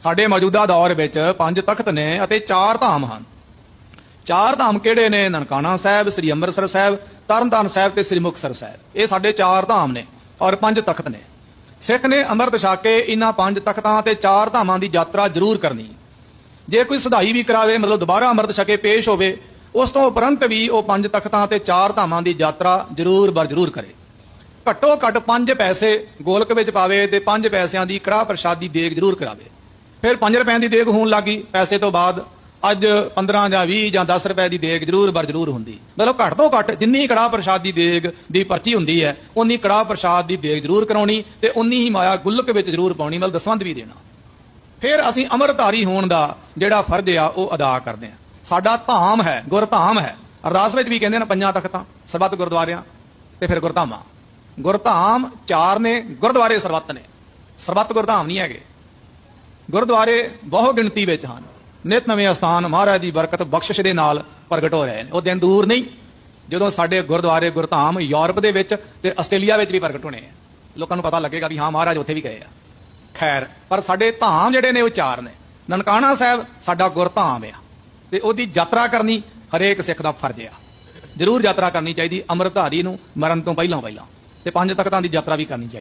ਸਾਡੇ ਮੌਜੂਦਾ ਦੌਰ ਵਿੱਚ ਪੰਜ ਤਖਤ ਨੇ ਅਤੇ ਚਾਰ ਧਾਮ ਹਨ। ਚਾਰ ਧਾਮ ਕਿਹੜੇ ਨੇ? ਨਨਕਾਣਾ ਸਾਹਿਬ, ਸ੍ਰੀ ਅੰਮ੍ਰਿਤਸਰ ਸਾਹਿਬ, ਤਰਨਤਾਰਨ ਸਾਹਿਬ ਤੇ ਸ੍ਰੀ ਮੁਕਤਸਰ ਸਾਹਿਬ। ਇਹ ਸਾਡੇ ਚਾਰ ਧਾਮ ਨੇ ਔਰ ਪੰਜ ਤਖਤ ਨੇ। ਸਿੱਖ ਨੇ ਅੰਮ੍ਰਿਤ ਛਕ ਕੇ ਇਹਨਾਂ ਪੰਜ ਤਖਤਾਂ ਤੇ ਚਾਰ ਧਾਮਾਂ ਦੀ ਯਾਤਰਾ ਜ਼ਰੂਰ ਕਰਨੀ। ਜੇ ਕੋਈ ਸਧਾਈ ਵੀ ਕਰਾਵੇ, ਮਤਲਬ ਦੁਬਾਰਾ ਅੰਮ੍ਰਿਤ ਛਕੇ ਪੇਸ਼ ਹੋਵੇ, ਉਸ ਤੋਂ ਉਪਰੰਤ ਵੀ ਉਹ ਪੰਜ ਤਖਤਾਂ ਤੇ ਚਾਰ ਧਾਮਾਂ ਦੀ ਯਾਤਰਾ ਜ਼ਰੂਰ ਬਰ ਜ਼ਰੂਰ ਕਰੇ। ਘੱਟੋ ਘੱਟ ਪੰਜ ਪੈਸੇ ਗੋਲਕ ਵਿੱਚ ਪਾਵੇ ਤੇ ਪੰਜ ਪੈਸਿਆਂ ਦੀ ਕੜਾਹ ਪ੍ਰਸ਼ਾਦੀ ਦੇਗ ਜ਼ਰੂਰ ਕਰਾਵੇ। ਫਿਰ 5 ਰੁਪਏ ਦੀ ਦੇਗ ਹੋਣ ਲੱਗੀ ਪੈਸੇ ਤੋਂ ਬਾਅਦ। ਅੱਜ 15 ਜਾਂ 20 ਜਾਂ 10 ਰੁਪਏ ਦੀ ਦੇਗ ਜ਼ਰੂਰ ਬਰ ਜ਼ਰੂਰ ਹੁੰਦੀ। ਮਤਲਬ ਘੱਟ ਤੋਂ ਘੱਟ ਜਿੰਨੀ ਕੜਾਹ ਪ੍ਰਸ਼ਾਦ ਦੀ ਦੇਗ ਦੀ ਪਰਚੀ ਹੁੰਦੀ ਹੈ ਉਨੀ ਕੜਾਹ ਪ੍ਰਸ਼ਾਦ ਦੀ ਦੇਗ ਜ਼ਰੂਰ ਕਰਾਉਣੀ ਤੇ ਉਨੀ ਹੀ ਮਾਇਆ ਗੁੱਲਕ ਵਿੱਚ ਜ਼ਰੂਰ ਪਾਉਣੀ, ਮਤਲਬ ਦਸਵੰਧ ਵੀ ਦੇਣਾ। ਫਿਰ ਅਸੀਂ ਅਮਰਧਾਰੀ ਹੋਣ ਦਾ ਜਿਹੜਾ ਫਰਜ਼ ਆ, ਉਹ ਅਦਾ ਕਰਦੇ ਆ ਸਾਡਾ ਧਾਮ ਹੈ, ਗੁਰਧਾਮ ਹੈ। ਅਰਦਾਸ ਵਿੱਚ ਵੀ ਕਹਿੰਦੇ ਨੇ ਪੰਜਾਂ ਤਖਤਾਂ, ਸਰਬੱਤ ਗੁਰਦੁਆਰਿਆਂ ਤੇ ਫਿਰ ਗੁਰਧਾਮਾਂ। ਗੁਰਧਾਮ ਚਾਰ ਨੇ, ਗੁਰਦੁਆਰੇ ਸਰਬੱਤ ਨੇ। ਸਰਬੱਤ ਗੁਰਧਾਮ ਨਹੀਂ ਹੈਗੇ। ਗੁਰਦੁਆਰੇ ਬਹੁ ਗਿਣਤੀ ਵਿੱਚ ਹਨ। ਨਿਤ ਨਵੇਂ ਅਸਥਾਨ ਮਹਾਰਾਜ ਦੀ ਬਰਕਤ ਬਖਸ਼ਿਸ਼ ਦੇ ਨਾਲ ਪ੍ਰਗਟ ਹੋ ਰਹੇ ਨੇ। ਉਹ ਦਿਨ ਦੂਰ ਨਹੀਂ, ਜਦੋਂ ਸਾਡੇ ਗੁਰਦੁਆਰੇ ਗੁਰਧਾਮ ਯੂਰਪ ਦੇ ਵਿੱਚ ਤੇ ਆਸਟ੍ਰੇਲੀਆ ਵਿੱਚ ਵੀ ਪ੍ਰਗਟ ਹੋਣੇ ਆ। ਲੋਕਾਂ ਨੂੰ ਪਤਾ ਲੱਗੇਗਾ ਵੀ ਹਾਂ, ਮਹਾਰਾਜ ਉੱਥੇ ਵੀ ਗਏ ਆ। ਖੈਰ, ਪਰ ਸਾਡੇ ਧਾਮ ਜਿਹੜੇ ਨੇ ਉਹ ਚਾਰ ਨੇ। ਨਨਕਾਣਾ ਸਾਹਿਬ ਸਾਡਾ ਗੁਰਧਾਮ ਆ ਤੇ ਉਹਦੀ ਯਾਤਰਾ ਕਰਨੀ ਹਰੇਕ ਸਿੱਖ ਦਾ ਫਰਜ਼ ਆ। ਜ਼ਰੂਰ ਯਾਤਰਾ ਕਰਨੀ ਚਾਹੀਦੀ, ਅੰਮ੍ਰਿਤਧਾਰੀ ਨੂੰ ਮਰਨ ਤੋਂ ਪਹਿਲਾਂ ਪਹਿਲਾਂ ਤੇ ਪੰਜ ਤਖਤਾਂ ਦੀ ਯਾਤਰਾ ਵੀ ਕਰਨੀ ਚਾਹੀਦੀ।